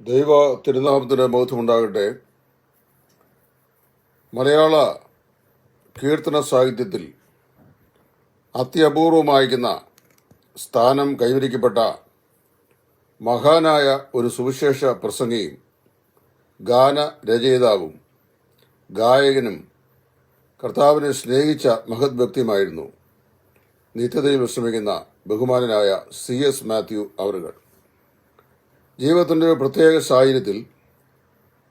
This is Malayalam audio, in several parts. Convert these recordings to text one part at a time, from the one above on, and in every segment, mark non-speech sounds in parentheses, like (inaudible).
ദൈവ തിരുനാമത്തിന് ബോധമുണ്ടാകട്ടെ. മലയാള കീർത്തന സാഹിത്യത്തിൽ അത്യപൂർവമായിരിക്കുന്ന സ്ഥാനം കൈവരിക്കപ്പെട്ട മഹാനായ ഒരു സുവിശേഷ പ്രസംഗിയും ഗാന രചയിതാവും ഗായകനും കർത്താവിനെ സ്നേഹിച്ച മഹത് വ്യക്തിയുമായിരുന്നു. നിത്യതയിൽ വിശ്രമിക്കുന്ന ബഹുമാനനായ സി എസ് മാത്യു അവറുകൾ. ജീവിതത്തിന്റെ ഒരു പ്രത്യേക സാഹചര്യത്തിൽ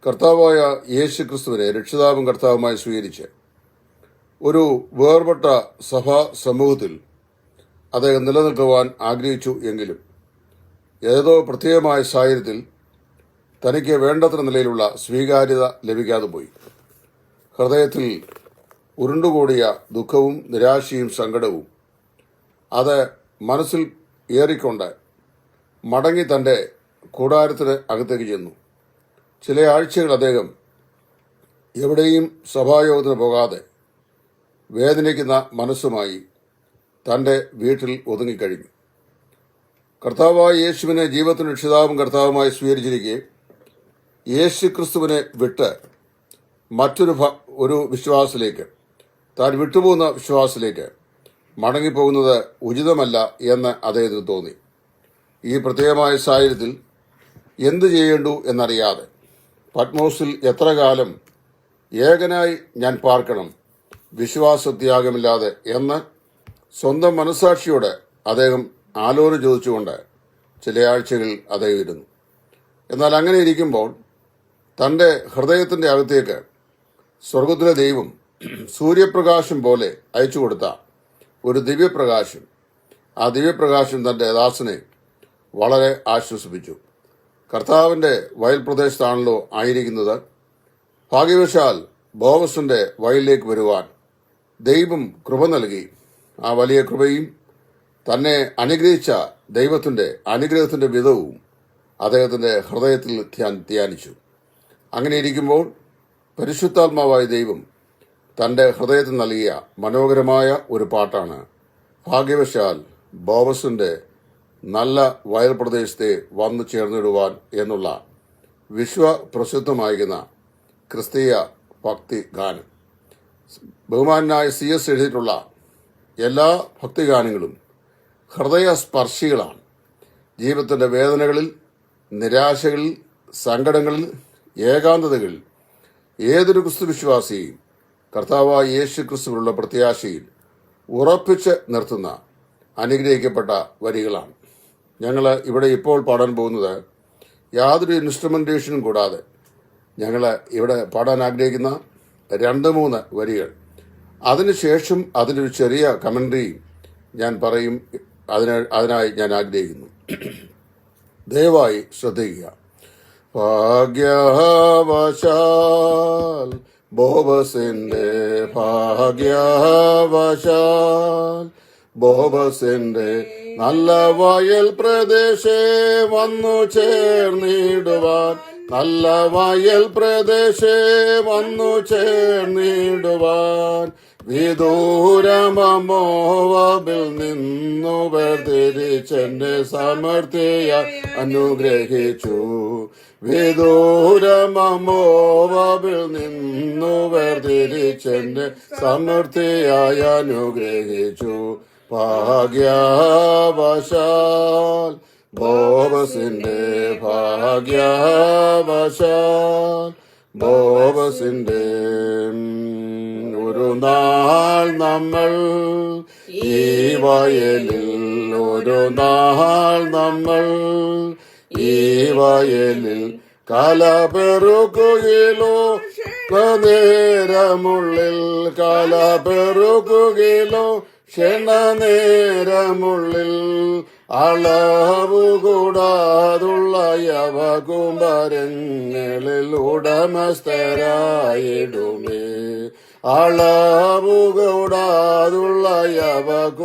കർത്താവായ യേശു ക്രിസ്തുവിനെ രക്ഷിതാവും കർത്താവുമായി സ്വീകരിച്ച് ഒരു വേർപെട്ട സഭാ സമൂഹത്തിൽ അദ്ദേഹം നിലനിൽക്കുവാൻ ആഗ്രഹിച്ചു എങ്കിലും ഏതോ പ്രത്യേകമായ സാഹചര്യത്തിൽ തനിക്ക് വേണ്ടത്ര നിലയിലുള്ള സ്വീകാര്യത ലഭിക്കാതെ പോയി. ഹൃദയത്തിൽ ഉരുണ്ടുകൂടിയ ദുഃഖവും നിരാശയും സങ്കടവും അത് മനസ്സിൽ ഏറിക്കൊണ്ട് മടങ്ങി തന്റെ കൂടാരത്തിന് അകത്തേക്ക് ചെന്നു. ചില ആഴ്ചകൾ അദ്ദേഹം എവിടെയും സഭായോഗത്തിന് പോകാതെ വേദനിക്കുന്ന മനസ്സുമായി തന്റെ വീട്ടിൽ ഒതുങ്ങിക്കഴിഞ്ഞു. കർത്താവായ യേശുവിനെ ജീവിതത്തിന് രക്ഷിതാവും കർത്താവുമായി സ്വീകരിച്ചിരിക്കെ യേശു ക്രിസ്തുവിനെ വിട്ട് മറ്റൊരു ഒരു വിശ്വാസത്തിലേക്ക് താൻ വിട്ടുപോകുന്ന വിശ്വാസത്തിലേക്ക് മടങ്ങിപ്പോകുന്നത് ഉചിതമല്ല എന്ന് അദ്ദേഹത്തിന് തോന്നി. ഈ പ്രത്യേകമായ സാഹചര്യത്തിൽ എന്തു ചെയ്യേണ്ടു എന്നറിയാതെ. പത്മോസിൽ എത്ര കാലം ഏകനായി ഞാൻ പാർക്കണം വിശ്വാസത്യാഗമില്ലാതെ എന്ന് സ്വന്തം മനസാക്ഷിയോട് അദ്ദേഹം ആലോചന ചോദിച്ചുകൊണ്ട് ചില ആഴ്ചകൾ അദ്ദേഹം ഇരുന്നു. എന്നാൽ അങ്ങനെ ഇരിക്കുമ്പോൾ തന്റെ ഹൃദയത്തിന്റെ അകത്തേക്ക് സ്വർഗത്തിലെ ദൈവം സൂര്യപ്രകാശം പോലെ അയച്ചു കൊടുത്ത ഒരു ദിവ്യപ്രകാശം. ആ ദിവ്യപ്രകാശം തന്റെ ദാസനെ വളരെ ആശ്വസിപ്പിച്ചു. കർത്താവിന്റെ വയൽ പ്രദേശത്താണല്ലോ ആയിരിക്കുന്നത്. ഭാഗ്യവശാൽ ബോവസിന്റെ വയലിലേക്ക് വരുവാൻ ദൈവം കൃപ നൽകി. ആ വലിയ കൃപയും തന്നെ അനുഗ്രഹിച്ച ദൈവത്തിന്റെ അനുഗ്രഹത്തിന്റെ വിധവും അദ്ദേഹത്തിന്റെ ഹൃദയത്തിൽ ധ്യാനിച്ചു. അങ്ങനെ ഇരിക്കുമ്പോൾ പരിശുദ്ധാത്മാവായ ദൈവം തന്റെ ഹൃദയത്തിൽ നൽകിയ മനോഹരമായ ഒരു പാട്ടാണ്. ഭാഗ്യവശാൽ ബോവസിന്റെ നല്ല വയൽ പ്രദേശത്തെ വന്നു ചേർന്നിടുവാൻ എന്നുള്ള വിശ്വപ്രസിദ്ധമായിരിക്കുന്ന ക്രിസ്തീയ ഭക്തി ഗാനം ബഹുമാനായ സി എസ് എഴുതിയിട്ടുള്ള എല്ലാ ഭക്തിഗാനങ്ങളും ഹൃദയസ്പർശികളാണ്. ജീവിതത്തിന്റെ വേദനകളിൽ നിരാശകളിൽ സങ്കടങ്ങളിൽ ഏകാന്തതകളിൽ ഏതൊരു ക്രിസ്തു വിശ്വാസിയും കർത്താവായ യേശു ക്രിസ്തുവിനുള്ള പ്രത്യാശയിൽ ഉറപ്പിച്ച് നിർത്തുന്ന അനുഗ്രഹിക്കപ്പെട്ട വരികളാണ്. ഞങ്ങൾ ഇവിടെ ഇപ്പോൾ പാടാൻ പോകുന്നത് യാതൊരു ഇൻസ്ട്രുമെന്റേഷനും കൂടാതെ ഞങ്ങൾ ഇവിടെ പാടാൻ ആഗ്രഹിക്കുന്ന രണ്ട് മൂന്ന് വരികൾ. അതിനുശേഷം അതിലൊരു ചെറിയ കമന്ററി ഞാൻ പറയും അതിന് അതിനായി ഞാൻ ആഗ്രഹിക്കുന്നു. ദയവായി ശ്രദ്ധിക്കുക. ഭാഗ്യവശാൽ ഭാഗ്യവശാൽ ബോബസിന്റെ നല്ല വയൽ പ്രദേശേ വന്നു ചേർന്നിടുവാൻ. നല്ല വയൽ പ്രദേശേ വന്നു ചേർന്നിടുവാൻ. വിദൂരമോവബിൽ നിന്നു വേർതിരിച്ചെന്നെ സമർത്ഥിയ അനുഗ്രഹിച്ചു. വിദൂരമോവബിൽ നിന്നു വേർതിരിച്ചെന്നെ സമർത്ഥിയായി അനുഗ്രഹിച്ചു. ഭാഗ്യവശാൽ. ബോബസിന്റെ ഭാഗ്യവശാൽ. ബോബസിന്റെ ഒരു നാൾ നമ്മൾ ഈ വയലിൽ ഒരു നാൾ നമ്മൾ ഈ വയലിൽ കലപെറുകുകിലോ നേരമുള്ളിൽ കലപെറുകുകിലോ ക്ഷണനേരമുള്ളിൽ അളവുകൂടാതുള്ള യവകുമരങ്ങളിൽ ഉടമസ്ഥരായിടുമേ അളവുകൂടാതുള്ള യവകുമരങ്ങളിൽ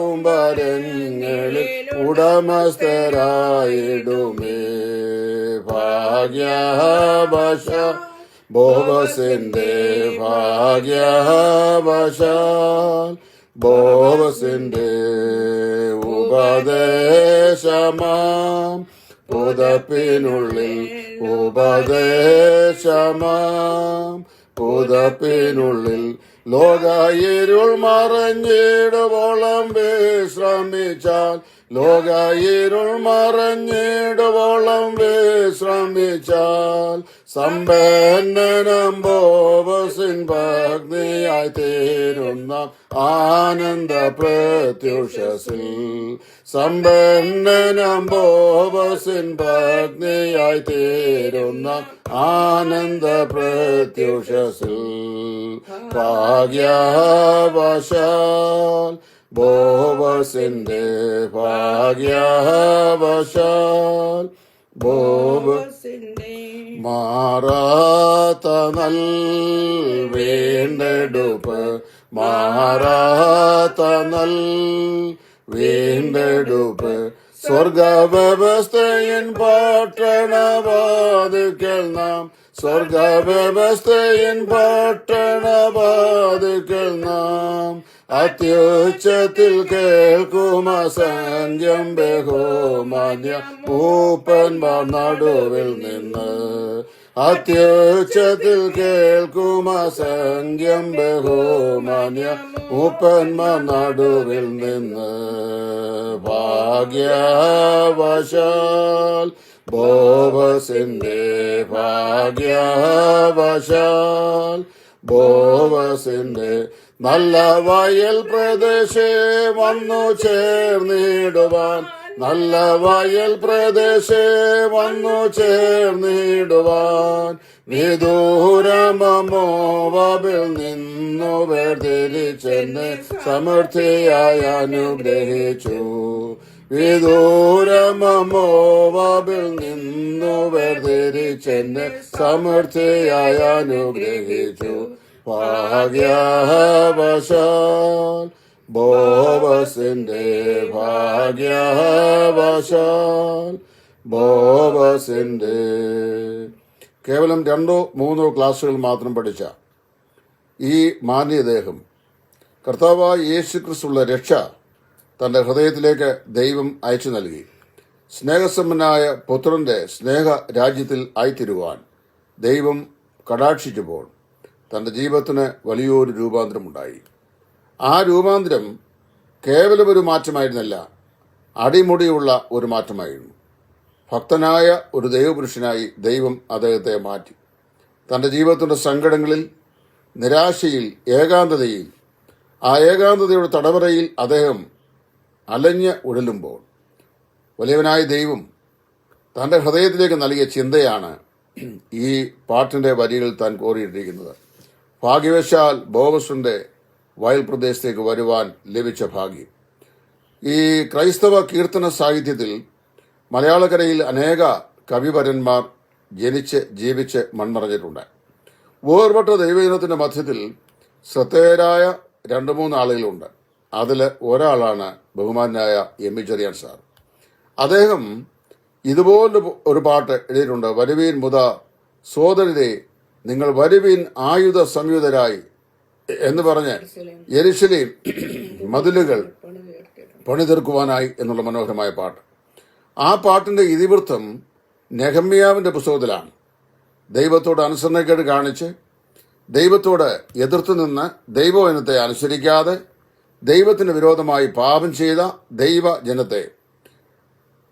ഉടമസ്ഥരായിടുമേ. ഭാഗ്യവശ ബോബസിന്റെ ഭാഗ്യവശാൽ ബോബസിന്റെ ഉപദേശമാം. പുതപ്പിനുള്ളിൽ ഉപദേശമാം. പുതപ്പിനുള്ളിൽ ലോകായിരുൾ മറഞ്ഞിടുവോളം വിശ്രമിച്ചാൽ ലോകായിരുൾ മറഞ്ഞിടുവോളം വിശ്രമിച്ചാൽ സമ്പന്നനം ബോവസിൻ ഭഗ്നിയായി തീരുന്ന ആനന്ദ പ്രത്യുഷസിൽ സമ്പന്നനം ബോവസിൻ ഭഗ്നിയായി തീരുന്ന ആനന്ദ പ്രത്യുഷസിൽ ഭാഗ്യവശാൽ ബോവസിന്റെ ഭാഗ്യവശാൽ ബോബ മാറാത്ത നൽ വീണ്ടെടുപ്പ് മാറാത്ത നൽ വീണ്ടെടുപ്പ് സ്വർഗവ്യവസ്ഥയൻ പട്ടണവാതുക്കൽ നാം സ്വർഗവ്യവസ്ഥയൻ പട്ടണവാതുക്കൽ നാം അത്യുച്ചത്തിൽ കേൾക്കുമ സന്ധ്യം ബഹുമാന്യ പൂപ്പന്മാർ നടുവിൽ നിന്ന്. അത്യുച്ചത്തിൽ കേൾക്കുമ സന്ധ്യം ബഹുമാന്യ പൂപ്പന്മാർ നടുവിൽ നിന്ന്. ഭാഗ്യവശാൽ ബോവസിന്റെ ഭാഗ്യവശാൽ ബോവസിന്റെ നല്ല വയൽ പ്രദേശേ വന്നു ചേർന്നിടുവാൻ. നല്ല വയൽ പ്രദേശേ വന്നു ചേർന്നിടുവാൻ. വിദൂരമോ വബിൽ നിന്നു വേർതിരിച്ചെന്നെ സമൃദ്ധിയായി അനുഗ്രഹിച്ചു. വിദൂരമോ വബിൽ നിന്നു വേർതിരിച്ചെന്നെ സമൃദ്ധിയായി അനുഗ്രഹിച്ചു. ഭാഗ്യവശാൽ ബോബസിന്റെ ഭാഗ്യവശാൽ ബോബസിന്റെ കേവലം രണ്ടോ മൂന്നോ ക്ലാസ്സുകൾ മാത്രം പഠിച്ച ഈ മാന്യദേഹം കർത്താവായ യേശു ക്രിസ്തുള്ള രക്ഷ തന്റെ ഹൃദയത്തിലേക്ക് ദൈവം അയച്ചു നൽകി. സ്നേഹസമ്പന്നായ പുത്രന്റെ സ്നേഹ രാജ്യത്തിൽ ആയിത്തീരുവാൻ ദൈവം കടാക്ഷിച്ചപ്പോൾ തന്റെ ജീവിതത്തിന് വലിയൊരു രൂപാന്തരമുണ്ടായി. ആ രൂപാന്തരം കേവലം ഒരു മാറ്റമായിരുന്നല്ല അടിമുടിയുള്ള ഒരു മാറ്റമായിരുന്നു. ഭക്തനായ ഒരു ദൈവപുരുഷനായി ദൈവം അദ്ദേഹത്തെ മാറ്റി. തന്റെ ജീവിതത്തിന്റെ സങ്കടങ്ങളിൽ നിരാശയിൽ ഏകാന്തതയിൽ ആ ഏകാന്തതയുടെ തടവറയിൽ അദ്ദേഹം അലഞ്ഞ് ഉഴലുമ്പോൾ വലിയവനായ ദൈവം തന്റെ ഹൃദയത്തിലേക്ക് നൽകിയ ചിന്തയാണ് ഈ പാട്ടിന്റെ വരികൾ താൻ കോറിയിട്ടിരിക്കുന്നത് ഭാഗ്യവശാൽ ബോവസുന്റെ വയൽ പ്രദേശത്തേക്ക് വരുവാൻ ലഭിച്ച ഭാഗ്യം. ഈ ക്രൈസ്തവ കീർത്തന സാഹിത്യത്തിൽ മലയാളകരയിൽ അനേക കവിവരന്മാർ ജനിച്ച് ജീവിച്ച് മൺമറഞ്ഞിട്ടുണ്ട്. വേർപെട്ട ദൈവജനത്തിന്റെ മധ്യത്തിൽ ശ്രദ്ധേയരായ രണ്ട് മൂന്ന് ആളുകളുണ്ട്. അതിൽ ഒരാളാണ് ബഹുമാനായ എം വി ചെറിയാൻ സാർ. അദ്ദേഹം ഇതുപോലെ ഒരു പാട്ട് എഴുതിയിട്ടുണ്ട് വരുവീൻ മുത സോദരരെ നിങ്ങൾ വരുവിൻ ആയുധ സംയുതരായി എന്ന് പറഞ്ഞ് യെരുശലേം മതിലുകൾ പണിതീർക്കുവാനായി എന്നുള്ള മനോഹരമായ പാട്ട്. ആ പാട്ടിന്റെ ഇതിവൃത്തം നെഹമ്യാവിന്റെ പുസ്തകത്തിലാണ്. ദൈവത്തോട് അനുസരണക്കേട് കാണിച്ച് ദൈവത്തോട് എതിർത്തു നിന്ന് ദൈവജനത്തെ അനുസരിക്കാതെ ദൈവത്തിന് വിരോധമായി പാപം ചെയ്ത ദൈവ ജനത്തെ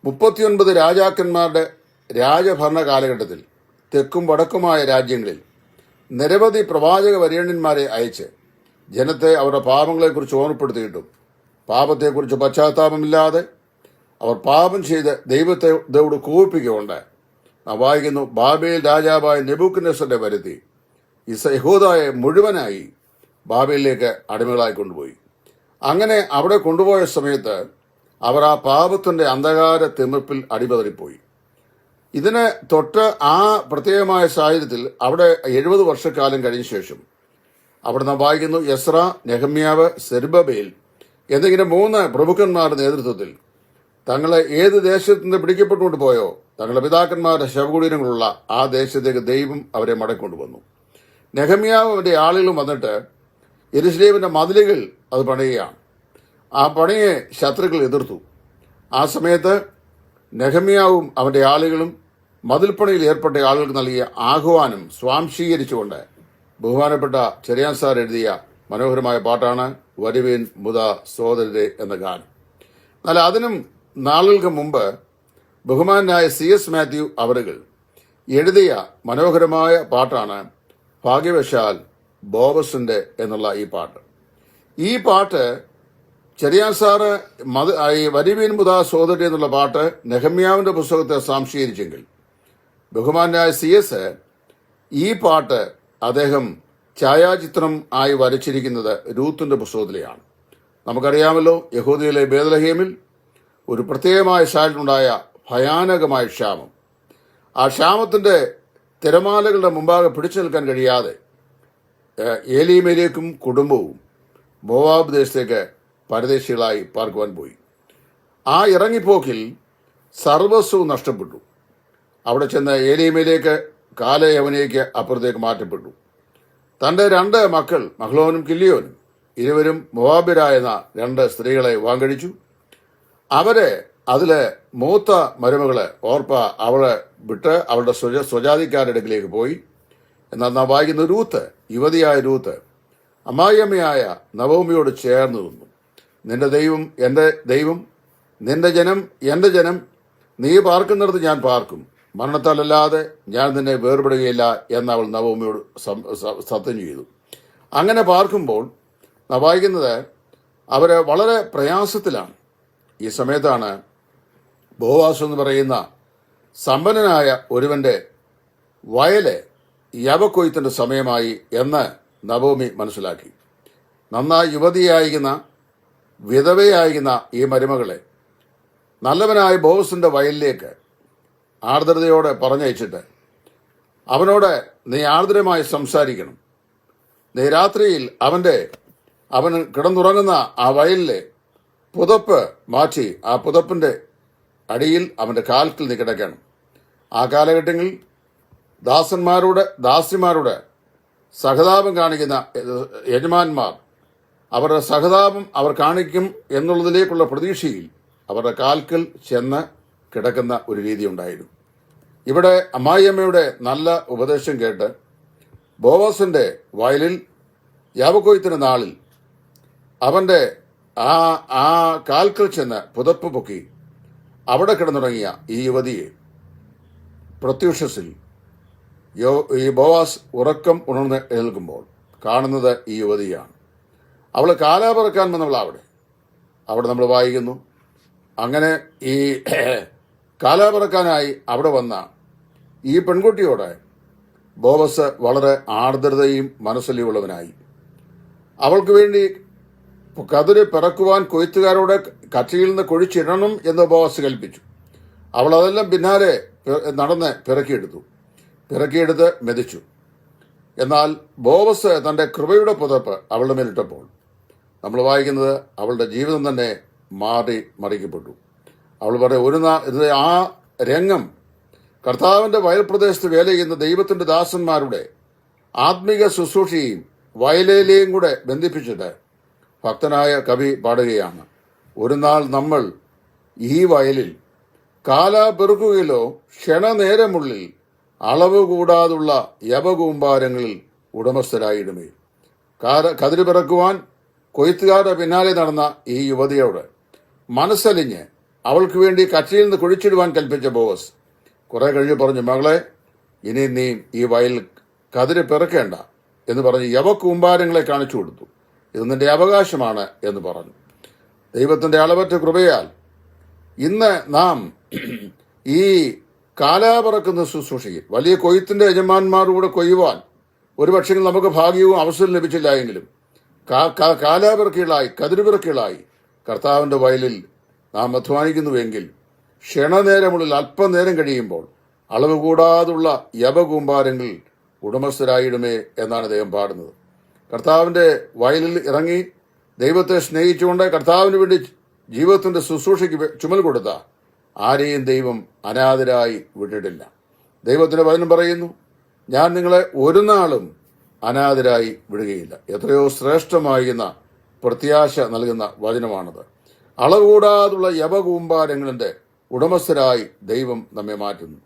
മുപ്പത്തിയൊൻപത് രാജാക്കന്മാരുടെ രാജഭരണ കാലഘട്ടത്തിൽ തെക്കും വടക്കുമായ രാജ്യങ്ങളിൽ നിരവധി പ്രവാചക വരേണ്യന്മാരെ അയച്ച് ജനത്തെ അവരുടെ പാപങ്ങളെക്കുറിച്ച് ഓർമ്മപ്പെടുത്തിയിട്ടും പാപത്തെക്കുറിച്ച് പശ്ചാത്താപമില്ലാതെ അവർ പാപം ചെയ്ത് ദൈവത്തെ ദൈവോട് കോപിപ്പിക്കുകയുണ്ട് നാം വായിക്കുന്നു ബാബേൽ രാജാവായ നെബുക്കനേസറിന്റെ വരുത്തി ഇസഹൂദായെ മുഴുവനായി ബാബേലിലേക്ക് അടിമകളായി കൊണ്ടുപോയി. അങ്ങനെ അവിടെ കൊണ്ടുപോയ സമയത്ത് അവർ ആ പാപത്തിന്റെ അന്ധകാര തിമിർപ്പിൽ അടിപതറിപ്പോയി. ഇതിന് തൊട്ട് ആ പ്രത്യേകമായ സാഹചര്യത്തിൽ അവിടെ എഴുപത് വർഷക്കാലം കഴിഞ്ഞ ശേഷം അവിടെ നാം വായിക്കുന്നു യസ്ര നെഹമ്യാവ് സെർബബേൽ എന്നിങ്ങനെ മൂന്ന് പ്രമുഖന്മാരുടെ നേതൃത്വത്തിൽ തങ്ങളെ ഏത് ദേശത്ത് നിന്ന് പിടിക്കപ്പെട്ടുകൊണ്ട് പോയോ തങ്ങളുടെ പിതാക്കന്മാരുടെ ശവകുടീരങ്ങളുള്ള ആ ദേശത്തേക്ക് ദൈവം അവരെ മടക്കൊണ്ടുവന്നു നെഹമ്യാവ് അവന്റെ ആളുകളും വന്നിട്ട് യെരുസലേമിന്റെ മതിലുകൾ അത് പണിയുകയാണ്. ആ പണിയെ ശത്രുക്കൾ എതിർത്തു. ആ സമയത്ത് നെഹമ്യാവും അവന്റെ ആളുകളും മതിൽപ്പണിയിൽ ഏർപ്പെട്ട ആളുകൾക്ക് നൽകിയ ആഹ്വാനം സ്വാംശീകരിച്ചുകൊണ്ട് ബഹുമാനപ്പെട്ട ചെറിയാൻ സാർ എഴുതിയ മനോഹരമായ പാട്ടാണ് വരുവീൻ മുത സോദരരെ എന്ന ഗാനം. എന്നാൽ അതിനും നാളുകൾക്ക് മുമ്പ് ബഹുമാനായ സി എസ് മാത്യു അവറുകൾ എഴുതിയ മനോഹരമായ പാട്ടാണ് ഭാഗ്യവശാൽ ബോബസിന്റെ എന്നുള്ള ഈ പാട്ട്. ഈ പാട്ട് ചെറിയാൻ സാറ് മത ഈ വരിവീൻ മുതാ സോദരി എന്നുള്ള പാട്ട് നെഹമ്യാവിന്റെ പുസ്തകത്തെ സാംശീകരിച്ചെങ്കിൽ ബഹുമാനായ സി എസ് ഈ പാട്ട് അദ്ദേഹം ഛായാചിത്രം ആയി വരച്ചിരിക്കുന്നത് രൂത്തിന്റെ പുസ്തകത്തിലെയാണ്. നമുക്കറിയാമല്ലോ യഹൂദിയിലെ ബേദലഹേമിൽ ഒരു പ്രത്യേകമായ ശാലിനുണ്ടായ ഭയാനകമായ ക്ഷാമം. ആ ക്ഷാമത്തിന്റെ തിരമാലകളുടെ മുമ്പാകെ പിടിച്ചു നിൽക്കാൻ കഴിയാതെ ഏലിമേലേക്കും കുടുംബവും ബോവാബ് ദേശത്തേക്ക് പരദേശികളായി പാർക്കുവാൻ പോയി. ആ ഇറങ്ങിപ്പോക്കിൽ സർവസ്വം നഷ്ടപ്പെട്ടു. അവിടെ ചെന്ന ഏലീമയിലേക്ക് കാലയവനേക്ക് അപ്പുറത്തേക്ക് മാറ്റപ്പെട്ടു. തന്റെ രണ്ട് മക്കൾ മഹ്ലോനും കില്ലിയോനും ഇരുവരും മൊവാബിരായെന്ന രണ്ട് സ്ത്രീകളെ വാങ്കഴിച്ചു അവരെ അതിലെ മൂത്ത മരുമകളെ ഓർപ്പ അവളെ വിട്ട് അവളുടെ സ്വജ സ്വജാതിക്കാരുടെ പോയി. എന്നാൽ നാം വായിക്കുന്ന രൂത്ത് യുവതിയായ രൂത്ത് അമ്മായിയമ്മയായ നവോമിയോട് ചേർന്ന് നിന്നു. നിന്റെ ദൈവം എന്റെ ദൈവം നിന്റെ ജനം എന്റെ ജനം നീ പാർക്കുന്നിടത്ത് ഞാൻ പാർക്കും. മരണത്താലല്ലാതെ ഞാൻ നിന്നെ വേർപെടുകയില്ല എന്ന് അവൾ നവോമിയോട് സത്യം ചെയ്തു. അങ്ങനെ പാർക്കുമ്പോൾ വായിക്കുന്നത് അവർ വളരെ പ്രയാസത്തിലാണ്. ഈ സമയത്താണ് ബോവാസ് എന്ന് പറയുന്ന സമ്പന്നനായ ഒരുവന്റെ വയൽ യവക്കൊയ്ത്തിന്റെ സമയമായി എന്ന് നവോമി മനസ്സിലാക്കി. നന്നായി യുവതിയായിരിക്കുന്ന വിധവയായിരിക്കുന്ന ഈ മരുമകളെ നല്ലവനായ ബോസിന്റെ വയലിലേക്ക് ആർദ്രതയോടെ പറഞ്ഞയച്ചിട്ട് അവനോട് നീ ആർദ്രമായി സംസാരിക്കണം. നീ രാത്രിയിൽ അവന്റെ അവൻ കിടന്നുറങ്ങുന്ന ആ വയലിലെ പുതപ്പ് മാറ്റി ആ പുതപ്പിന്റെ അടിയിൽ അവന്റെ കാൽക്കിൽ നീ കിടക്കണം. ആ കാലഘട്ടങ്ങളിൽ ദാസന്മാരുടെ ദാസിമാരുടെ സഹതാപം കാണിക്കുന്ന യജമാന്മാർ അവരുടെ സഹതാപം അവർ കാണിക്കും എന്നുള്ളതിലേക്കുള്ള പ്രതീക്ഷയിൽ അവരുടെ കാൽക്കൽ ചെന്ന് കിടക്കുന്ന ഒരു രീതി ഉണ്ടായിരുന്നു. ഇവിടെ അമ്മായിയമ്മയുടെ നല്ല ഉപദേശം കേട്ട് ബോവാസിന്റെ വയലിൽ യാവക്കൊയ്ത്തിന് നാളിൽ അവന്റെ ആ ആ കാൽക്കൽ ചെന്ന് പുതപ്പ് പൊക്കി അവിടെ കിടന്നുറങ്ങിയ ഈ യുവതിയെ പ്രത്യുഷസിൽ യോ- ഈ ബോവാസ് ഉറക്കം ഉണർന്ന് എഴുതുമ്പോൾ കാണുന്നത് ഈ യുവതിയാണ്. അവൾ കാലാപറക്കാൻ വന്നവൾ അവിടെ. നമ്മൾ വായിക്കുന്നു. അങ്ങനെ ഈ (clears throat) കാലാപറക്കാനായി അവിടെ വന്ന ഈ പെൺകുട്ടിയോട് ബോബസ് വളരെ ആർദ്രതയും മനസ്സലിയുള്ളവനായി അവൾക്ക് വേണ്ടി കതിര് പിറക്കുവാൻ കൊയ്ത്തുകാരോട് കച്ചയിൽ നിന്ന് കൊഴിച്ചിടണം എന്ന് ബോബസ് കൽപ്പിച്ചു. അവൾ അതെല്ലാം പിന്നാലെ നടന്ന് പിറക്കിയെടുത്തു. പിറക്കിയെടുത്ത് മെതിച്ചു. എന്നാൽ ബോബസ് തന്റെ കൃപയുടെ പുതപ്പ് അവളുടെ മേലിട്ടപ്പോൾ നമ്മൾ വായിക്കുന്നത് അവളുടെ ജീവിതം തന്നെ മാറി മറിക്കപ്പെട്ടു. അവൾ പറയും ഒരു നാ ആ രംഗം കർത്താവിന്റെ വയൽപ്രദേശത്ത് വേല ചെയ്യുന്ന ദൈവത്തിന്റെ ദാസന്മാരുടെ ആത്മീക ശുശ്രൂഷയും വയലേലയും കൂടെ ബന്ധിപ്പിച്ചിട്ട് ഭക്തനായ കവി പാടുകയാണ്. ഒരു നാൾ നമ്മൾ ഈ വയലിൽ കാല പെറുക്കുകയിലോ ക്ഷണനേരമുള്ളിൽ അളവ് കൂടാതുള്ള യവകൂമ്പാരങ്ങളിൽ ഉടമസ്ഥരായിടുമേ. കാര കതിര് പിറക്കുവാൻ കൊയ്ത്തുകാരുടെ പിന്നാലെ നടന്ന ഈ യുവതിയോട് മനസ്സലിഞ്ഞ് അവൾക്ക് വേണ്ടി കച്ചയിൽ നിന്ന് കുഴിച്ചിടുവാൻ കൽപ്പിച്ച ബോസ് കുറെ കഴിഞ്ഞ് പറഞ്ഞു മകളെ ഇനി നീ ഈ വയൽ കതിര് പിറക്കേണ്ട എന്ന് പറഞ്ഞ് യവക്കൂമ്പാരങ്ങളെ കാണിച്ചു കൊടുത്തു. ഇത് നിന്റെ അവകാശമാണ് എന്ന് പറഞ്ഞു. ദൈവത്തിന്റെ അളവറ്റ കൃപയാൽ ഇന്ന് നാം ഈ കാലാപറക്കുന്ന ശുശ്രൂഷയിൽ വലിയ കൊയ്ത്തിന്റെ യജമാന്മാരുടെ കൊയ്യുവാൻ ഒരുപക്ഷെ നമുക്ക് ഭാഗ്യവും അവസരം ലഭിച്ചില്ല എങ്കിലും കാലാപിറക്കികളായി കതിരുപിറക്കികളായി കർത്താവിന്റെ വയലിൽ നാം അധ്വാനിക്കുന്നുവെങ്കിൽ ക്ഷണനേരമുള്ളിൽ അല്പനേരം കഴിയുമ്പോൾ അളവ് കൂടാതുള്ള യവകൂമ്പാരങ്ങളിൽ ഉടമസ്ഥരായിടുമേ എന്നാണ് അദ്ദേഹം പാടുന്നത്. കർത്താവിന്റെ വയലിൽ ഇറങ്ങി ദൈവത്തെ സ്നേഹിച്ചുകൊണ്ട് കർത്താവിന് വേണ്ടി ജീവിതത്തിന്റെ ശുശ്രൂഷയ്ക്ക് ചുമൽ കൊടുത്ത ആരെയും ദൈവം അനാഥരായി വിട്ടിട്ടില്ല. ദൈവത്തിന്റെ വചനം പറയുന്നു ഞാൻ നിങ്ങളെ ഒരു നാളും അനാഥരായി വിടുകയില്ല. എത്രയോ ശ്രേഷ്ഠമായിരുന്ന പ്രത്യാശ നൽകുന്ന വചനമാണത്. അളവുകൂടാതുള്ള യവകൂമ്പാരങ്ങളുടെ ഉടമസ്ഥരായി ദൈവം നമ്മെ മാറ്റുന്നു.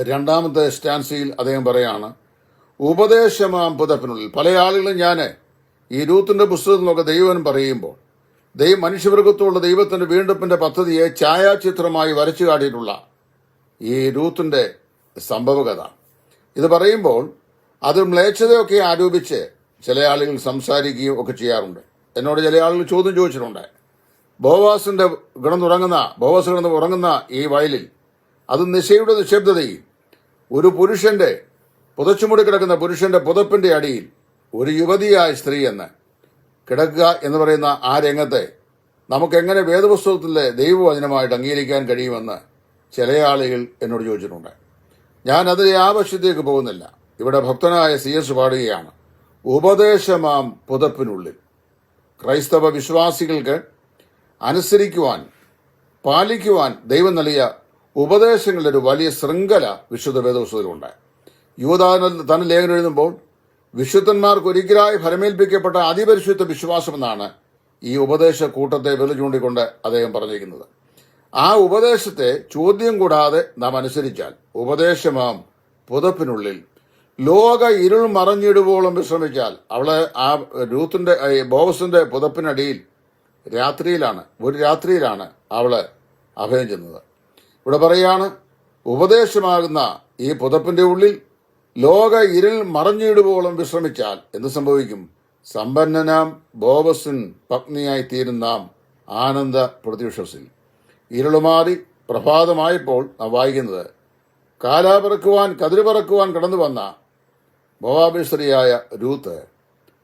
രണ്ടാമത്തെ സ്റ്റാൻസിയിൽ അദ്ദേഹം പറയാണ് ഉപദേശമാം പുതപ്പിനുള്ളിൽ. പല ആളുകളും ഞാൻ ഈ രൂത്തിന്റെ പുസ്തകത്തിലൊക്കെ ദൈവം പറയുമ്പോൾ ദൈവം മനുഷ്യവർഗത്തോടുള്ള ദൈവത്തിന്റെ വീണ്ടെടുപ്പിന്റെ പദ്ധതിയെ ഛായാചിത്രമായി വരച്ചു കാട്ടിയിട്ടുള്ള ഈ രൂത്തിന്റെ സംഭവകഥ. ഇത് പറയുമ്പോൾ അത് മ്ലേച്ഛതയൊക്കെ ആരോപിച്ച് ചില ആളുകൾ സംസാരിക്കുകയും ഒക്കെ ചെയ്യാറുണ്ട്. എന്നോട് ചില ആളുകൾ ചോദ്യം ചോദിച്ചിട്ടുണ്ട്. ബോവാസിന്റെ കിടന്നുറങ്ങുന്ന ബോവാസ് കിടന്ന് ഉറങ്ങുന്ന ഈ വയലിൽ അത് നിശയുടെ നിശബ്ദതയിൽ ഒരു പുരുഷന്റെ പുതച്ചുമുടി കിടക്കുന്ന പുരുഷന്റെ പുതപ്പിന്റെ അടിയിൽ ഒരു യുവതിയായ സ്ത്രീ എന്ന് കിടക്കുക എന്ന് പറയുന്ന ആ രംഗത്തെ നമുക്ക് എങ്ങനെ വേദപുസ്തകത്തിലെ ദൈവവചനമായിട്ട് അംഗീകരിക്കാൻ കഴിയുമെന്ന് ചില ആളുകൾ എന്നോട് ചോദിച്ചിട്ടുണ്ട്. ഞാൻ അതിലെ ആവശ്യത്തേക്ക് പോകുന്നില്ല. ഇവിടെ ഭക്തനായ സി എസ് പാടുകയാണ്. ഉപദേശമാം പുതപ്പിനുള്ളിൽ. ക്രൈസ്തവ വിശ്വാസികൾക്ക് അനുസരിക്കുവാൻ പാലിക്കുവാൻ ദൈവം നൽകിയ ഉപദേശങ്ങളുടെ ഒരു വലിയ ശൃംഖല വിശുദ്ധ വേദപുസ്തകത്തിലുണ്ട്. യുവതാന തന്നെ ലേഖനം എഴുതുമ്പോൾ വിശുദ്ധന്മാർക്ക് ഒരിക്കലായി ഫലമേൽപ്പിക്കപ്പെട്ട അതിപരിശുദ്ധ വിശ്വാസമെന്നാണ് ഈ ഉപദേശ കൂട്ടത്തെ വെളി ചൂണ്ടിക്കൊണ്ട് അദ്ദേഹം പറഞ്ഞിരിക്കുന്നത്. ആ ഉപദേശത്തെ ചോദ്യം കൂടാതെ നാം അനുസരിച്ചാൽ ഉപദേശമാം പുതപ്പിനുള്ളിൽ ലോക ഇരുൾ മറഞ്ഞിടുവോളം വിശ്രമിച്ചാൽ അവളെ ആ രൂത്തിന്റെ ബോവസിന്റെ പുതപ്പിനടിയിൽ രാത്രിയിലാണ് ഒരു രാത്രിയിലാണ് അവൾ അഭയം ചെന്നത്. ഇവിടെ പറയാണ് ഉപദേശമാകുന്ന ഈ പുതപ്പിന്റെ ഉള്ളിൽ ലോക ഇരുൾ മറഞ്ഞിടുവോളം വിശ്രമിച്ചാൽ എന്ത് സംഭവിക്കും? സമ്പന്നനാം ബോവസിൻ പത്നിയായി തീരുന്നാം ആനന്ദ പ്രതിവിശ്വസിൽ ഇരുളുമാറി പ്രഭാതമായപ്പോൾ നാം വായിക്കുന്നത് കാലാപിറക്കുവാൻ കതിര് പറക്കുവാൻ കടന്നു വന്ന മോവാബിസ്ത്രീയായ രൂത്ത്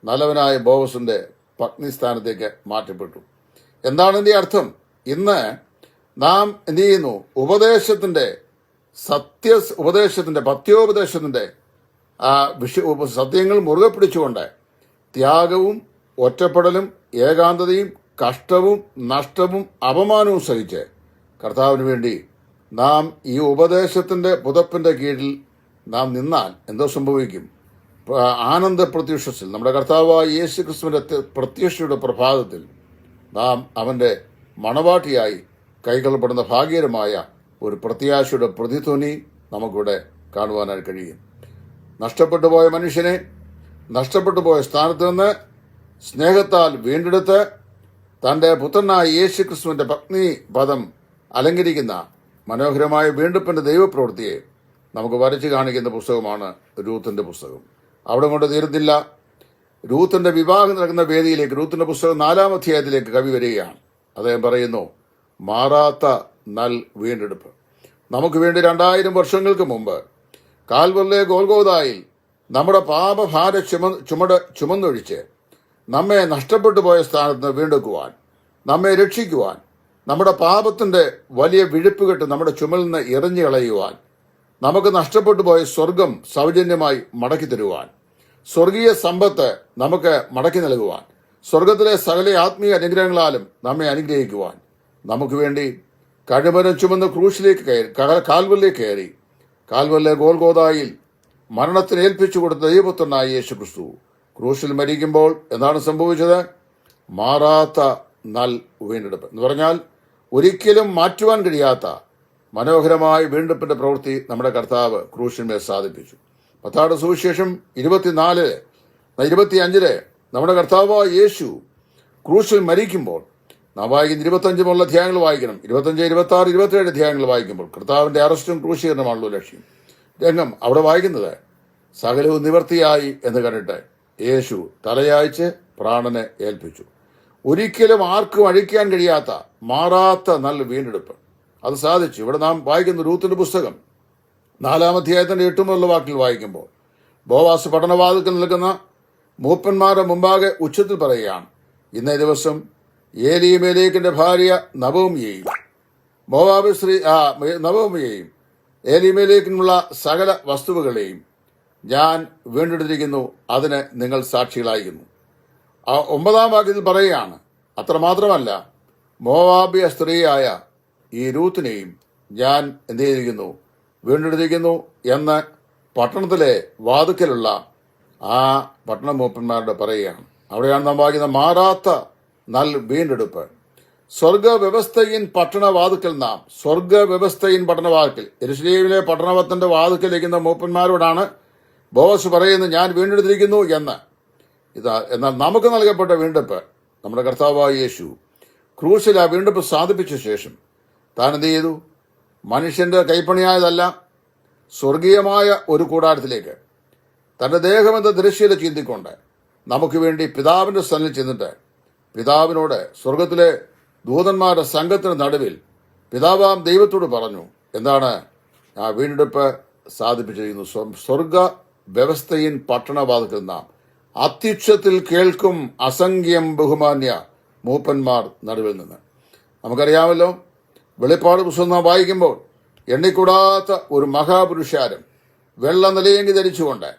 നല്ലവനായ ബോവസിന്റെ പത്നി സ്ഥാനത്തേക്ക് മാറ്റപ്പെട്ടു. എന്താണ് ഇതിന്റെ അർത്ഥം? ഇന്ന് നാം എന്ത് ചെയ്യുന്നു? ഉപദേശത്തിന്റെ സത്യ ഉപദേശത്തിന്റെ പത്യോപദേശത്തിന്റെ ആ വിഷ സത്യങ്ങൾ മുറുകെ പിടിച്ചുകൊണ്ട് ത്യാഗവും ഒറ്റപ്പെടലും ഏകാന്തതയും കഷ്ടവും നഷ്ടവും അപമാനവും സഹിച്ച് കർത്താവിന് വേണ്ടി നാം ഈ ഉപദേശത്തിന്റെ പുതപ്പിന്റെ കീഴിൽ നാം നിന്നാൽ എന്തോ സംഭവിക്കും? ആനന്ദ പ്രത്യക്ഷത്തിൽ നമ്മുടെ കർത്താവായ യേശു ക്രിസ്തുവിന്റെ പ്രത്യക്ഷയുടെ പ്രഭാതത്തിൽ നാം അവന്റെ മണവാട്ടിയായി കൈകൊള്ളപ്പെടുന്ന ഭാഗ്യകരമായ ഒരു പ്രത്യാശയുടെ പ്രതിധ്വനി നമുക്കിവിടെ കാണുവാനായി കഴിയും. നഷ്ടപ്പെട്ടു പോയ മനുഷ്യനെ നഷ്ടപ്പെട്ടു പോയ സ്ഥാനത്ത് നിന്ന് സ്നേഹത്താൽ വീണ്ടെടുത്ത് തന്റെ പുത്രനായ യേശു ക്രിസ്തുവിന്റെ പത്നി പദം അലങ്കരിക്കുന്ന മനോഹരമായ വീണ്ടെടുപ്പിന്റെ ദൈവപ്രവൃത്തിയെ നമുക്ക് വരച്ചു കാണിക്കുന്ന പുസ്തകമാണ് രൂത്തിന്റെ പുസ്തകം. അവിടെ കൊണ്ട് തീരുന്നില്ല രൂത്തിന്റെ വിവാഹം നടക്കുന്ന വേദിയിലേക്ക് രൂത്തിന്റെ പുസ്തകം നാലാം അധ്യായത്തിലേക്ക് കവി വരികയാണ്. അദ്ദേഹം പറയുന്നു മാറാത്ത നൽ വീണ്ടെടുപ്പ്. നമുക്ക് വേണ്ടി രണ്ടായിരം വർഷങ്ങൾക്ക് മുമ്പ് കാൽവല്ലെ ഗോൽഗോതായിൽ നമ്മുടെ പാപഭാര ചുമ ചുമട് ചുമന്നൊഴിച്ച് നമ്മെ നഷ്ടപ്പെട്ടു പോയ സ്ഥാനത്ത് വീണ്ടെടുക്കുവാൻ നമ്മെ രക്ഷിക്കുവാൻ നമ്മുടെ പാപത്തിന്റെ വലിയ വിഴുപ്പുകെട്ട് നമ്മുടെ ചുമലിൽ നിന്ന് എറിഞ്ഞു കളയുവാൻ നമുക്ക് നഷ്ടപ്പെട്ടു പോയ സ്വർഗം സൗജന്യമായി മടക്കി തരുവാൻ സ്വർഗീയ സമ്പത്ത് നമുക്ക് മടക്കി നൽകുവാൻ സ്വർഗത്തിലെ സകല ആത്മീയ അനുഗ്രഹങ്ങളാലും നമ്മെ അനുഗ്രഹിക്കുവാൻ. നമുക്ക് വേണ്ടി കഴിമരം ചുമന്ന് ക്രൂശിലേക്ക് കയറി കാൽവലിലേക്ക് കയറി കാൽവല്ലെ ഗോൽഗോതായിൽ മരണത്തിന് ഏൽപ്പിച്ചു കൊടുത്ത ദൈവപുത്രനായ യേശു ക്രിസ്തു ക്രൂശിൽ മരിക്കുമ്പോൾ എന്താണ് സംഭവിച്ചത്? മാറാത്ത നൽ വീണ്ടെടുപ്പ്. എന്ന് പറഞ്ഞാൽ ഒരിക്കലും മാറ്റുവാൻ കഴിയാത്ത മനോഹരമായ വീണ്ടെടുപ്പിന്റെ പ്രവൃത്തി നമ്മുടെ കർത്താവ് ക്രൂശിന്മേൽ സാധിപ്പിച്ചു. പത്താട് സുവിശേഷം ഇരുപത്തിനാല് ഇരുപത്തിയഞ്ചിൽ നമ്മുടെ കർത്താവ് യേശു ക്രൂശിൽ മരിക്കുമ്പോൾ നാം വായിക്കുന്ന ഇരുപത്തഞ്ച് മുതലുള്ള വായിക്കണം. ഇരുപത്തഞ്ച് ഇരുപത്തി ആറ് ഇരുപത്തിയേഴ് അധ്യായങ്ങൾ വായിക്കുമ്പോൾ കർത്താവിന്റെ അറസ്റ്റും ക്രൂശീകരണമാണല്ലോ ലക്ഷ്യം. രംഗം അവിടെ വായിക്കുന്നത് സകലവും നിവർത്തിയായി എന്ന് കണ്ടിട്ട് യേശു തലയാഴ്ച പ്രാണനെ ഏൽപ്പിച്ചു. ഒരിക്കലും ആർക്കും അഴിക്കാൻ കഴിയാത്ത മാറാത്ത നല്ല വീണ്ടെടുപ്പ്. അത് സാധിച്ചു. ഇവിടെ നാം വായിക്കുന്ന രൂത്തിന്റെ പുസ്തകം നാലാം അധ്യായത്തിന്റെ എട്ടുമുള്ള വാക്കിൽ വായിക്കുമ്പോൾ ബോവാസ് പഠനവാദത്തിൽ നിൽക്കുന്ന മൂപ്പന്മാരുടെ മുമ്പാകെ ഉച്ചത്തിൽ പറയുകയാണ് ഇന്നേ ദിവസം ഏലിയമേലേക്കിന്റെ ഭാര്യ നവോമിയെയും ബോവാബ് ശ്രീ ആ നവോമിയെയും ഏലിമേലേക്കിനുള്ള സകല വസ്തുവകളെയും ഞാൻ വീണ്ടെടുത്തിരിക്കുന്നു അതിന് നിങ്ങൾ സാക്ഷികളായിരുന്നു ആ ഒമ്പതാം വാക്യത്തിൽ പറയുകയാണ് അത്രമാത്രമല്ല മോവാബിയ സ്ത്രീയായ ഈ രൂത്തിനെയും ഞാൻ എന്ത് ചെയ്തിരിക്കുന്നു വീണ്ടെടുത്തിരിക്കുന്നു എന്ന് പട്ടണത്തിലെ വാതുക്കലുള്ള ആ പട്ടണ മൂപ്പന്മാരുടെ പറയുകയാണ്. അവിടെയാണ് നാം വായിക്കുന്ന മാറാത്ത നൽ വീണ്ടെടുപ്പ്. സ്വർഗവ്യവസ്ഥയിൻ പട്ടണവാതുക്കൽ നാം സ്വർഗവ്യവസ്ഥയിൻ പട്ടണവാതുക്കൽ എരുസലേമിലെ പട്ടണവത്തിന്റെ വാതുക്കൽ മൂപ്പന്മാരോടാണ് ബോസ് പറയുന്നത് ഞാൻ വീണ്ടെടുത്തിരിക്കുന്നു എന്ന്. ഇതാ എന്നാൽ നമുക്ക് നൽകപ്പെട്ട വീണ്ടെടുപ്പ് നമ്മുടെ കർത്താവായ യേശു ക്രൂശിൽ ആ വീണ്ടെടുപ്പ് സാധിപ്പിച്ച ശേഷം താൻ എന്ത് ചെയ്തു? മനുഷ്യന്റെ കൈപ്പണിയായതല്ല സ്വർഗീയമായ ഒരു കൂടാരത്തിലേക്ക്. തന്റെ ദേഹമെന്ന ദൃശ്യത ചിന്തിക്കൊണ്ട് നമുക്ക് വേണ്ടി പിതാവിന്റെ സ്ഥലം ചെന്നിട്ട് പിതാവിനോട് സ്വർഗത്തിലെ ദൂതന്മാരുടെ സംഘത്തിന് നടുവിൽ പിതാവാം ദൈവത്തോട് പറഞ്ഞു എന്താണ് ആ വീണ്ടെടുപ്പ് സാധിപ്പിച്ചിരിക്കുന്നു? സ്വ- സ്വർഗ വ്യവസ്ഥയിൻ പട്ടണവാദത്തിൽ നാം അത്യുച്ഛത്തിൽ കേൾക്കും അസംഖ്യം ബഹുമാന്യ മൂപ്പന്മാർ നടുവിൽ നിന്ന്. നമുക്കറിയാമല്ലോ വെളിപ്പാട് പുസ്തകം നാം വായിക്കുമ്പോൾ എണ്ണിക്കൂടാത്ത ഒരു മഹാപുരുഷാരം വെള്ള നിലയെങ്കി ധരിച്ചുകൊണ്ട്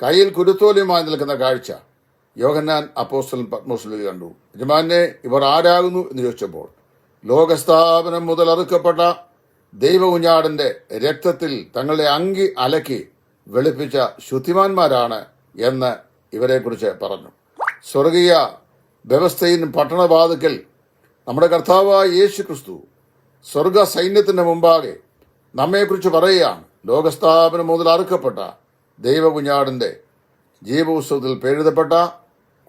കയ്യിൽ കുരുത്തോലിയുമായി നിൽക്കുന്ന കാഴ്ച യോഹന്നാൻ അപ്പോസ്റ്റൽ പത്മോസ്ലിൽ കണ്ടു. യജമാനെ ഇവർ ആരാകുന്നു എന്ന് ചോദിച്ചപ്പോൾ ലോകസ്ഥാപനം മുതൽ അറുക്കപ്പെട്ട ദൈവകുഞ്ഞാടിന്റെ രക്തത്തിൽ തങ്ങളുടെ അങ്കി അലക്കി വെളുപ്പിച്ച ശുദ്ധിമാന്മാരാണ് എന്ന് ഇവരെക്കുറിച്ച് പറഞ്ഞു. സ്വർഗീയ വ്യവസ്ഥയിൽ പട്ടണവാതുക്കൽ നമ്മുടെ കർത്താവായ യേശു ക്രിസ്തു സ്വർഗ സൈന്യത്തിന്റെ മുമ്പാകെ നമ്മെക്കുറിച്ച് പറയുകയാണ്. ലോകസ്ഥാപനം മുതൽ അറുക്കപ്പെട്ട ദൈവകുഞ്ഞാടിന്റെ ജീവപുസ്തകത്തിൽ പേരെഴുതപ്പെട്ട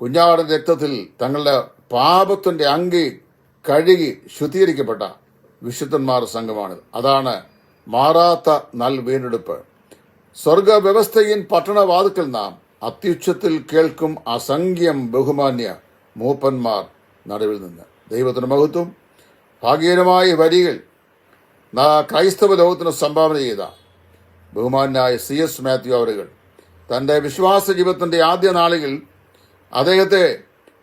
കുഞ്ഞാടിന്റെ രക്തത്തിൽ തങ്ങളുടെ പാപത്തിന്റെ അങ്കി കഴുകി ശുദ്ധീകരിക്കപ്പെട്ട വിശുദ്ധന്മാർ സംഘമാണിത് അതാണ് മാറാത്ത നൽ വീണ്ടെടുപ്പ്. സ്വർഗ വ്യവസ്ഥയിൻ പട്ടണവാതുക്കൽ നാം അത്യുച്ഛത്തിൽ കേൾക്കും അസംഖ്യം ബഹുമാന്യ മൂപ്പന്മാർ നടുവിൽ നിന്ന്. ദൈവത്തിന് മഹത്വം ഭാഗ്യകരമായ വരികൾ ക്രൈസ്തവ ലോകത്തിന് സംഭാവന ചെയ്ത ബഹുമാനായ സി എസ് മാത്യു അവരുകൾ തന്റെ വിശ്വാസ ജീവിതത്തിന്റെ ആദ്യ നാളുകൾ അദ്ദേഹത്തെ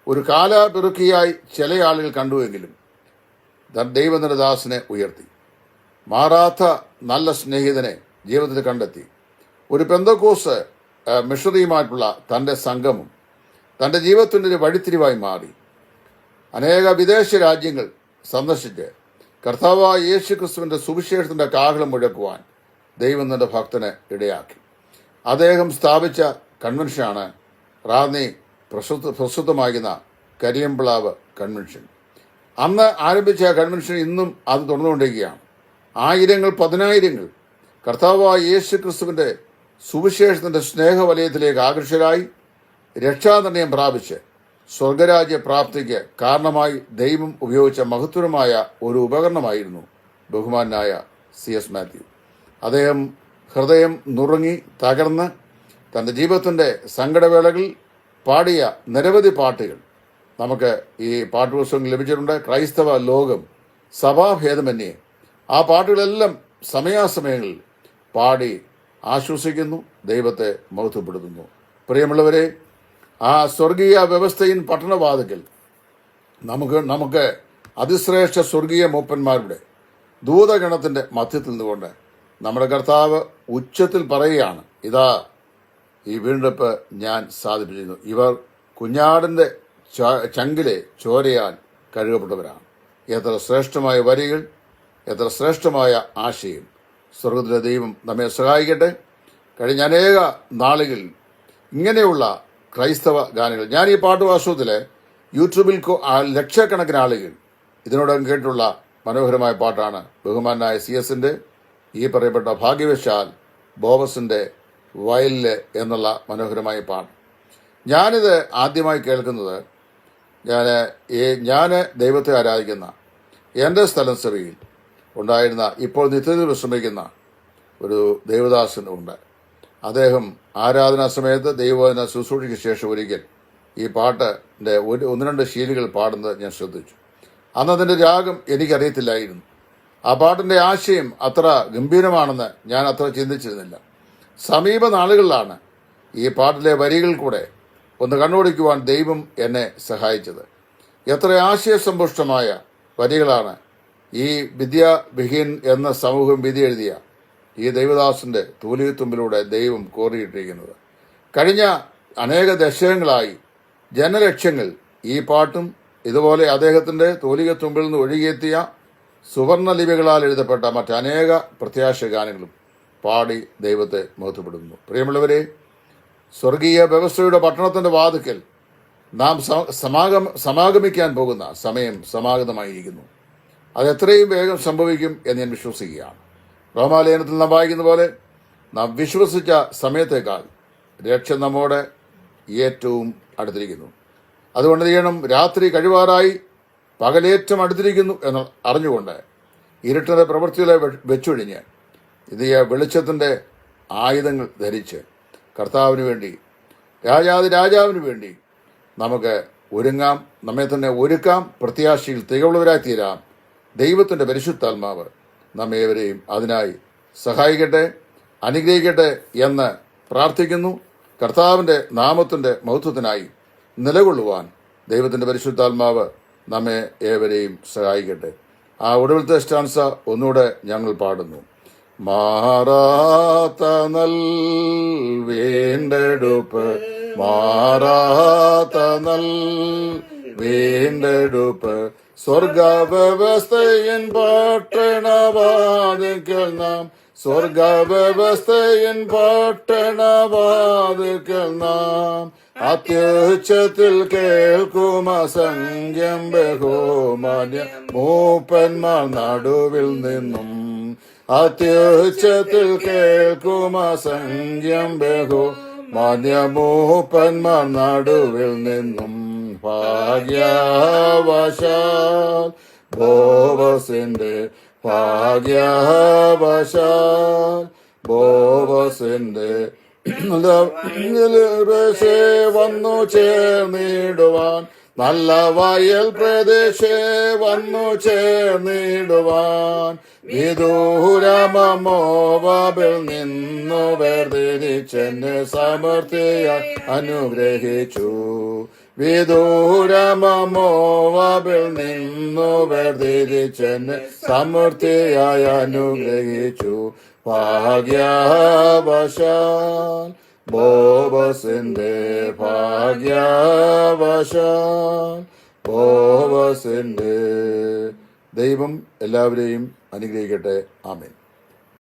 ഒരു കാലപിറുക്കിയായി ചില ആളുകൾ കണ്ടുവെങ്കിലും ദൈവനിര ദൈവത്തിന്റെ ദാസനെ ഉയർത്തി. മാറാത്ത നല്ല സ്നേഹിതനെ ജീവിതത്തിൽ കണ്ടെത്തി. ഒരു പെന്തക്കോസ് മിഷറിയുമായിട്ടുള്ള തന്റെ തന്റെ സംഘമും തന്റെ ജീവിതത്തിന്റെ ഒരു വഴിത്തിരിവായി മാറി. അനേക വിദേശ രാജ്യങ്ങൾ സന്ദർശിച്ച് കർത്താവായ യേശു ക്രിസ്തുവിന്റെ സുവിശേഷത്തിന്റെ കാഹളം മുഴക്കുവാൻ ദൈവം തന്റെ ഭക്തന് ഇടയാക്കി. അദ്ദേഹം സ്ഥാപിച്ച കൺവെൻഷനാണ് റാന്നി പ്രസുദ്ധ പ്രസിദ്ധമാകുന്ന കരിയമ്പിളാവ് കൺവെൻഷൻ. അന്ന് ആരംഭിച്ച കൺവെൻഷൻ ഇന്നും അത് തുടർന്നുകൊണ്ടിരിക്കുകയാണ്. ആയിരങ്ങൾ പതിനായിരങ്ങൾ കർത്താവായ യേശു ക്രിസ്തുവിന്റെ സുവിശേഷത്തിന്റെ സ്നേഹവലയത്തിലേക്ക് ആകർഷകരായി രക്ഷാനിർണയം പ്രാപിച്ച് സ്വർഗരാജ്യ പ്രാപ്തിക്ക് കാരണമായി ദൈവം ഉപയോഗിച്ച മഹത്വരമായ ഒരു ഉപകരണമായിരുന്നു ബഹുമാനായ സി എസ് മാത്യു. അദ്ദേഹം ഹൃദയം നുറുങ്ങി തകർന്ന് തന്റെ ജീവിതത്തിന്റെ സങ്കടവേളകളിൽ പാടിയ നിരവധി പാട്ടുകൾ നമുക്ക് ഈ പാഠ്യപുസ്തകം ലഭിച്ചിട്ടുണ്ട്. ക്രൈസ്തവ ലോകം സഭാഭേദമന്യേ ആ പാട്ടുകളെല്ലാം സമയാസമയങ്ങളിൽ പാടി ആശ്വസിക്കുന്നു ദൈവത്തെ മഹത്വപ്പെടുത്തുന്നു. പ്രിയമുള്ളവരെ ആ സ്വർഗീയ വ്യവസ്ഥയിൻ പട്ടണവാതുക്കൽ. നമുക്ക് നമുക്ക് അതിശ്രേഷ്ഠ സ്വർഗീയ മൂപ്പന്മാരുടെ ദൂതഗണത്തിന്റെ മധ്യത്തിൽ നിന്നുകൊണ്ട് നമ്മുടെ കർത്താവ് ഉച്ചത്തിൽ പറയുകയാണ് ഇതാ ഈ വീണ്ടെടുപ്പ് ഞാൻ സാധിപ്പിച്ചിരുന്നു ഇവർ കുഞ്ഞാടിന്റെ ചങ്കിലെ ചോരയാൽ കഴുകപ്പെട്ടവരാണ്. എത്ര ശ്രേഷ്ഠമായ വരികൾ എത്ര ശ്രേഷ്ഠമായ ആശയം. സ്വർഗത്തിലെ ദൈവം നമ്മെ സഹായിക്കട്ടെ. കഴിഞ്ഞ അനേക നാളുകളിൽ ഇങ്ങനെയുള്ള ക്രൈസ്തവ ഗാനങ്ങൾ. ഞാൻ ഈ പാട്ട് പാട്ടുവാസത്തിൽ യൂട്യൂബിൽ ലക്ഷക്കണക്കിന് ആളുകൾ ഇതിനോടകം കേട്ടുള്ള മനോഹരമായ പാട്ടാണ്. ബഹുമാനായ സി എസിന്റെ ഈ പറയപ്പെട്ട ഭാഗ്യവശാൽ ബോബസിന്റെ വയലിൽ എന്നുള്ള മനോഹരമായ പാട്ട്. ഞാനിത് ആദ്യമായി കേൾക്കുന്നത് ഞാൻ ഞാൻ ദൈവത്തെ ആരാധിക്കുന്ന എന്റെ സ്ഥലം സഭയിൽ ഉണ്ടായിരുന്ന ഇപ്പോൾ നിത്യത്തിൽ വിശ്രമിക്കുന്ന ഒരു ദേവദാസൻ ഉണ്ട്. അദ്ദേഹം ആരാധനാ സമയത്ത് ദൈവവചന ശുശ്രൂഷയ്ക്ക് ശേഷം ഒരിക്കൽ ഈ പാട്ടിന്റെ ഒരു ഒന്ന് രണ്ട് ശീലുകൾ പാടുന്നത് ഞാൻ ശ്രദ്ധിച്ചു. അന്ന് അതിന്റെ രാഗം എനിക്കറിയത്തില്ലായിരുന്നു. ആ പാട്ടിന്റെ ആശയം അത്ര ഗംഭീരമാണെന്ന് ഞാൻ അത്ര ചിന്തിച്ചിരുന്നില്ല. സമീപ നാളുകളിലാണ് ഈ പാട്ടിലെ വരികൾ കൂടെ ഒന്ന് കണ്ണോടിക്കുവാൻ ദൈവം എന്നെ സഹായിച്ചത്. എത്ര ആശയസമ്പുഷ്ടമായ വരികളാണ് ഈ വിദ്യാവിഹീൻ എന്ന സമൂഹം വിധി എഴുതിയ ഈ ദൈവദാസന്റെ തൂലിത്തുമ്പിലൂടെ ദൈവം കോറിയിട്ടിരിക്കുന്നത്. കഴിഞ്ഞ അനേക ദശകങ്ങളായി ജനലക്ഷ്യങ്ങൾ ഈ പാട്ടും ഇതുപോലെ അദ്ദേഹത്തിന്റെ തൂലികത്തുമ്പിൽ നിന്ന് ഒഴുകിയെത്തിയ സുവർണ ലിപികളാൽ എഴുതപ്പെട്ട മറ്റനേക പ്രത്യാശ ഗാനങ്ങളും പാടി ദൈവത്തെ മഹത്വപ്പെടുന്നു പ്രിയമുള്ളവരെ സ്വർഗീയ വ്യവസ്ഥയുടെ പട്ടണത്തിന്റെ വാതുക്കൽ നാം സമാഗമ സമാഗമിക്കാൻ പോകുന്ന സമയം സമാഗതമായിരിക്കുന്നു. അത് എത്രയും വേഗം സംഭവിക്കും എന്ന് ഞാൻ വിശ്വസിക്കുകയാണ്. റോമാലയനത്തിൽ നാം വായിക്കുന്ന പോലെ നാം വിശ്വസിച്ച സമയത്തേക്കാൾ രക്ഷ നമ്മോട് ഏറ്റവും അടുത്തിരിക്കുന്നു. അതുകൊണ്ട് ചെയ്യണം? രാത്രി കഴിവാറായി പകലേറ്റം അടുത്തിരിക്കുന്നു എന്ന് അറിഞ്ഞുകൊണ്ട് ഇരുട്ടിന്റെ പ്രവൃത്തികളെ വെച്ചൊഴിഞ്ഞ് ഇത് വെളിച്ചത്തിന്റെ ആയുധങ്ങൾ ധരിച്ച് കർത്താവിന് വേണ്ടി രാജാതി രാജാവിന് വേണ്ടി നമുക്ക് ഒരുങ്ങാം. നമ്മെ തന്നെ ഒരുക്കാം. പ്രത്യാശയിൽ തികവുള്ളവരായി തീരാം. ദൈവത്തിന്റെ പരിശുദ്ധാത്മാവ് നമ്മേവരെയും അതിനായി സഹായിക്കട്ടെ അനുഗ്രഹിക്കട്ടെ എന്ന് പ്രാർത്ഥിക്കുന്നു. കർത്താവിന്റെ നാമത്തിന്റെ മഹത്വത്തിനായി നിലകൊള്ളുവാൻ ദൈവത്തിന്റെ പരിശുദ്ധാത്മാവ് നമ്മെ ഏവരെയും സഹായിക്കട്ടെ. ആ ഒടുവിലത്തെ സ്റ്റാൻസ ഒന്നുകൂടെ ഞങ്ങൾ പാടുന്നു. മാറാത്ത നൽ വീണ്ടെടുപ്പ് മാറാത്ത നൽ വീണ്ടെടുപ്പ് സ്വർഗവ്യവസ്ഥയൻ പട്ടണവാതിക്കൽ നാം സ്വർഗവ്യവസ്ഥയൻ പട്ടണവാതിക്കൽ നാം. അത്യുച്ചത്തിൽ കേൾക്കും അസംഖ്യം ബഹുമാന്യ മൂപ്പന്മാർ നടുവിൽ നിന്നും. അത്യുച്ചത്തിൽ കേൾക്കും അസംഖ്യം ബഹു മാന്യമൂപ്പന്മാർ നടുവിൽ നിന്നും. ഭാഗ്യവശാൽ. ബോവസിന്റെ ഭാഗ്യവശാൽ. പ്രദേശേ വന്നു ചേർന്നിടുവാൻ. നല്ല വയൽ പ്രദേശേ വന്നു ചേർന്നിടുവാൻ. വിദൂരമോവാബിൽ നിന്നു വേർതിരിച്ചെന്നെ സമർത്ഥിയ അനുഗ്രഹിച്ചു. വിദൂരമോവാബിൽ നിന്നു വേർതിരിച്ചെന്നെ സമൃദ്ധിയായി അനുഗ്രഹിച്ചു. ഭാഗ്യവശാൽ ബോബസിന്റെ ഭാഗ്യവശാൽ ബോബസിന്റെ ദൈവം എല്ലാവരെയും അനുഗ്രഹിക്കട്ടെ. ആമേൻ.